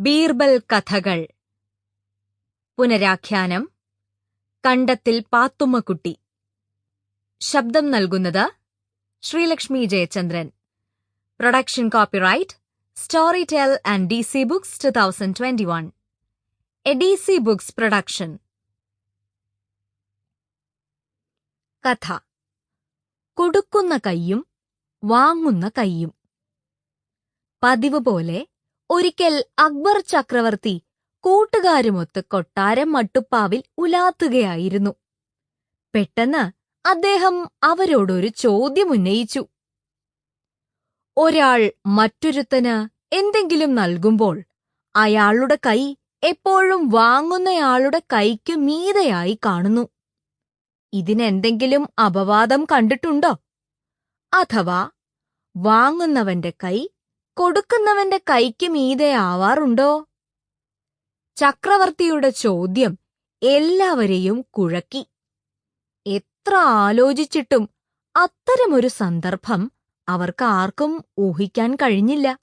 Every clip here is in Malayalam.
ബീർബൽ കഥകൾ. പുനരാഖ്യാനം. കണ്ടത്തിൽ പാത്തുമ്മക്കുട്ടി. ശബ്ദം നൽകുന്നത് Sreelakshmi Jayachandran. Production copyright Storytel and D C Books two thousand twenty one. A D C Books production. കഥ. കൊടുക്കുന്ന കൈയും വാങ്ങുന്ന കൈയും പതിവ് പോലെ ഒരിക്കൽ അക്ബർ ചക്രവർത്തി കൂട്ടുകാരുമൊത്ത് കൊട്ടാരം മട്ടുപ്പാവിൽ ഉലാത്തുകയായിരുന്നു. പെട്ടെന്ന് അദ്ദേഹം അവരോടൊരു ചോദ്യമുന്നയിച്ചു ഒരാൾ മറ്റൊരുത്തന് എന്തെങ്കിലും നൽകുമ്പോൾ അയാളുടെ കൈ എപ്പോഴും വാങ്ങുന്നയാളുടെ കൈക്ക് മീതയായി കാണുന്നു. ഇതിനെന്തെങ്കിലും അപവാദം കണ്ടിട്ടുണ്ടോ? അഥവാ വാങ്ങുന്നവന്റെ കൈ കൊടുക്കുന്നവന്റെ കൈക്ക് മീതെ ആവാറുണ്ടോ? ചക്രവർത്തിയുടെ ചോദ്യം എല്ലാവരെയും കുഴക്കി. എത്ര ആലോചിച്ചിട്ടും അത്തരമൊരു സന്ദർഭം അവർക്ക് ആർക്കും ഊഹിക്കാൻ കഴിഞ്ഞില്ല.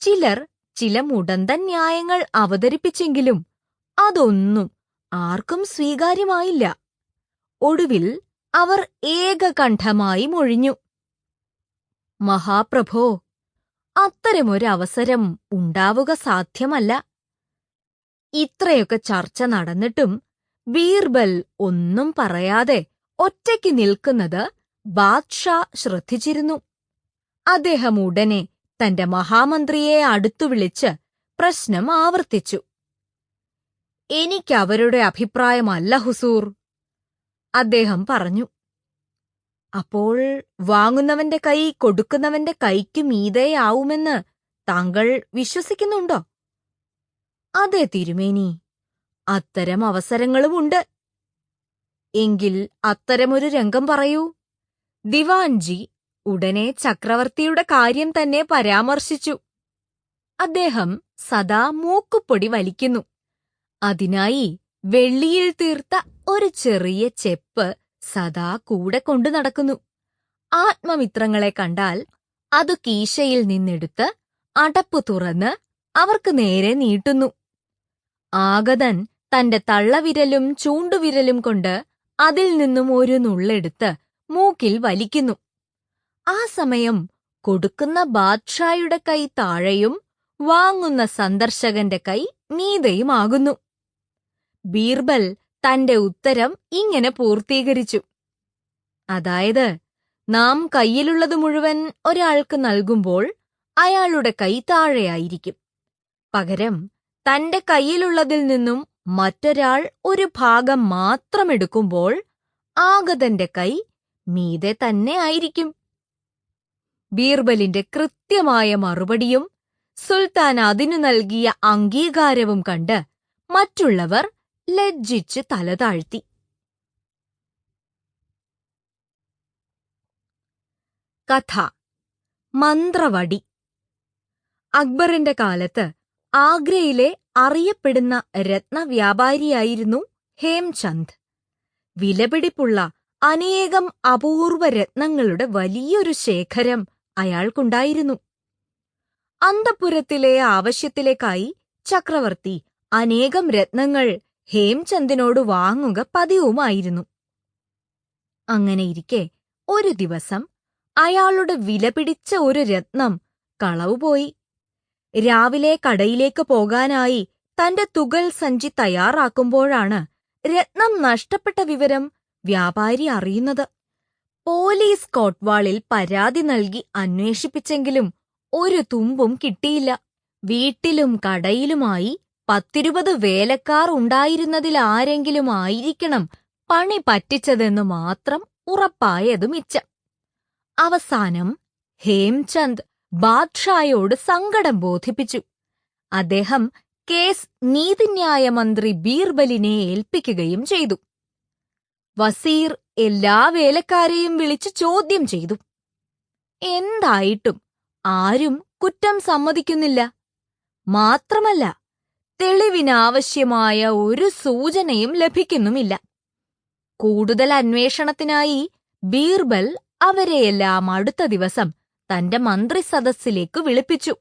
ചിലർ ചില മുടന്തൻ ന്യായങ്ങൾ അവതരിപ്പിച്ചെങ്കിലും അതൊന്നും ആർക്കും സ്വീകാര്യമായില്ല. ഒടുവിൽ അവർ ഏകകണ്ഠമായി മൊഴിഞ്ഞു. മഹാപ്രഭോ അത്തരമൊരവസരം ഉണ്ടാവുക സാധ്യമല്ല. ഇത്രയൊക്കെ ചർച്ച നടന്നിട്ടും ബീർബൽ ഒന്നും പറയാതെ ഒറ്റയ്ക്ക് നിൽക്കുന്നത് ബാദ്ഷാ ശ്രദ്ധിച്ചിരുന്നു. അദ്ദേഹം ഉടനെ തന്റെ മഹാമന്ത്രിയെ അടുത്തു വിളിച്ച് പ്രശ്നം ആവർത്തിച്ചു. എനിക്കവരുടെ അഭിപ്രായമല്ല ഹുസൂർ അദ്ദേഹം പറഞ്ഞു. അപ്പോൾ വാങ്ങുന്നവന്റെ കൈ കൊടുക്കുന്നവന്റെ കൈക്ക് മീതയാവുമെന്ന് താങ്കൾ വിശ്വസിക്കുന്നുണ്ടോ? അതെ തിരുമേനി. അത്തരം അവസരങ്ങളുമുണ്ട് എങ്കിൽ അത്തരമൊരു രംഗം പറയൂ. ദിവാൻജി ഉടനെ ചക്രവർത്തിയുടെ കാര്യം തന്നെ പരാമർശിച്ചു. അദ്ദേഹം സദാ മൂക്കുപൊടി വലിക്കുന്നു. അതിനായി വെള്ളിയിൽ തീർത്ത ഒരു ചെറിയ ചെപ്പ് സദാ കൂടെ കൊണ്ടു നടക്കുന്നു. ആത്മമിത്രങ്ങളെ കണ്ടാൽ അത് കീശയിൽ നിന്നെടുത്ത് അടപ്പു തുറന്ന് അവർക്ക് നേരെ നീട്ടുന്നു. ആഗതൻ തന്റെ തള്ളവിരലും ചൂണ്ടുവിരലും കൊണ്ട് അതിൽ നിന്നും ഒരു നുള്ളെടുത്ത് മൂക്കിൽ വലിക്കുന്നു. ആ സമയം കൊടുക്കുന്ന ബാദ്ഷായുടെ കൈ താഴെയും വാങ്ങുന്ന സന്ദർശകന്റെ കൈ മീതയുമാകുന്നു. ബീർബൽ തന്റെ ഉത്തരം ഇങ്ങനെ പൂർത്തീകരിച്ചു. അതായത് നാം കയ്യിലുള്ളത് മുഴുവൻ ഒരാൾക്ക് നൽകുമ്പോൾ അയാളുടെ കൈ താഴെയായിരിക്കും. പകരം തന്റെ കയ്യിലുള്ളതിൽ നിന്നും മറ്റൊരാൾ ഒരു ഭാഗം മാത്രം എടുക്കുമ്പോൾ ആഗതന്റെ കൈ മീതെ തന്നെ ആയിരിക്കും. ബീർബലിന്റെ കൃത്യമായ മറുപടിയും സുൽത്താൻ അതിനു നൽകിയ അംഗീകാരവും കണ്ട് മറ്റുള്ളവർ ലജ്ജിച്ച് തല താഴ്ത്തി. കഥ. മന്ത്രവടി. അക്ബറിന്റെ കാലത്ത് ആഗ്രയിലെ അറിയപ്പെടുന്ന രത്നവ്യാപാരിയായിരുന്നു ഹേംചന്ദ്. വിലപിടിപ്പുള്ള അനേകം അപൂർവ രത്നങ്ങളുടെ വലിയൊരു ശേഖരം അയാൾക്കുണ്ടായിരുന്നു. അന്തപുരത്തിലെ ആവശ്യത്തിലേക്കായി ചക്രവർത്തി അനേകം രത്നങ്ങൾ ഹേംചന്ദിനോട് വാങ്ങുക പതിവുമായിരുന്നു. അങ്ങനെയിരിക്കെ ഒരു ദിവസം അയാളുടെ വിലപിടിച്ച ഒരു രത്നം കളവുപോയി രാവിലെ കടയിലേക്ക് പോകാനായി തന്റെ തുകൽ സഞ്ചി തയ്യാറാക്കുമ്പോഴാണ് രത്നം നഷ്ടപ്പെട്ട വിവരം വ്യാപാരി അറിയുന്നത്. പോലീസ് കോട്ട്വാളിൽ പരാതി നൽകി അന്വേഷിപ്പിച്ചെങ്കിലും ഒരു തുമ്പും കിട്ടിയില്ല. വീട്ടിലും കടയിലുമായി പത്തിരുപത് വേലക്കാർ ഉണ്ടായിരുന്നതിൽ ആരെങ്കിലും ആയിരിക്കണം പണി പറ്റിച്ചതെന്ന് മാത്രം ഉറപ്പായതു മിച്ചം. അവസാനം ഹേംചന്ദ് ബാദ്ഷായോട് സങ്കടം ബോധിപ്പിച്ചു. അദ്ദേഹം കേസ് നീതിന്യായ മന്ത്രി ബീർബലിനെ ഏൽപ്പിക്കുകയും ചെയ്തു. വസീർ എല്ലാ വേലക്കാരെയും വിളിച്ച് ചോദ്യം ചെയ്തു. എന്തായിട്ടും ആരും കുറ്റം സമ്മതിക്കുന്നില്ല. മാത്രമല്ല തെളിവിനാവശ്യമായ ഒരു സൂചനയും ലഭിക്കുന്നുമില്ല. കൂടുതൽ അന്വേഷണത്തിനായി ബീർബൽ അവരെയെല്ലാം അടുത്ത ദിവസം തന്റെ മന്ത്രിസദസ്സിലേക്ക് വിളിപ്പിച്ചു?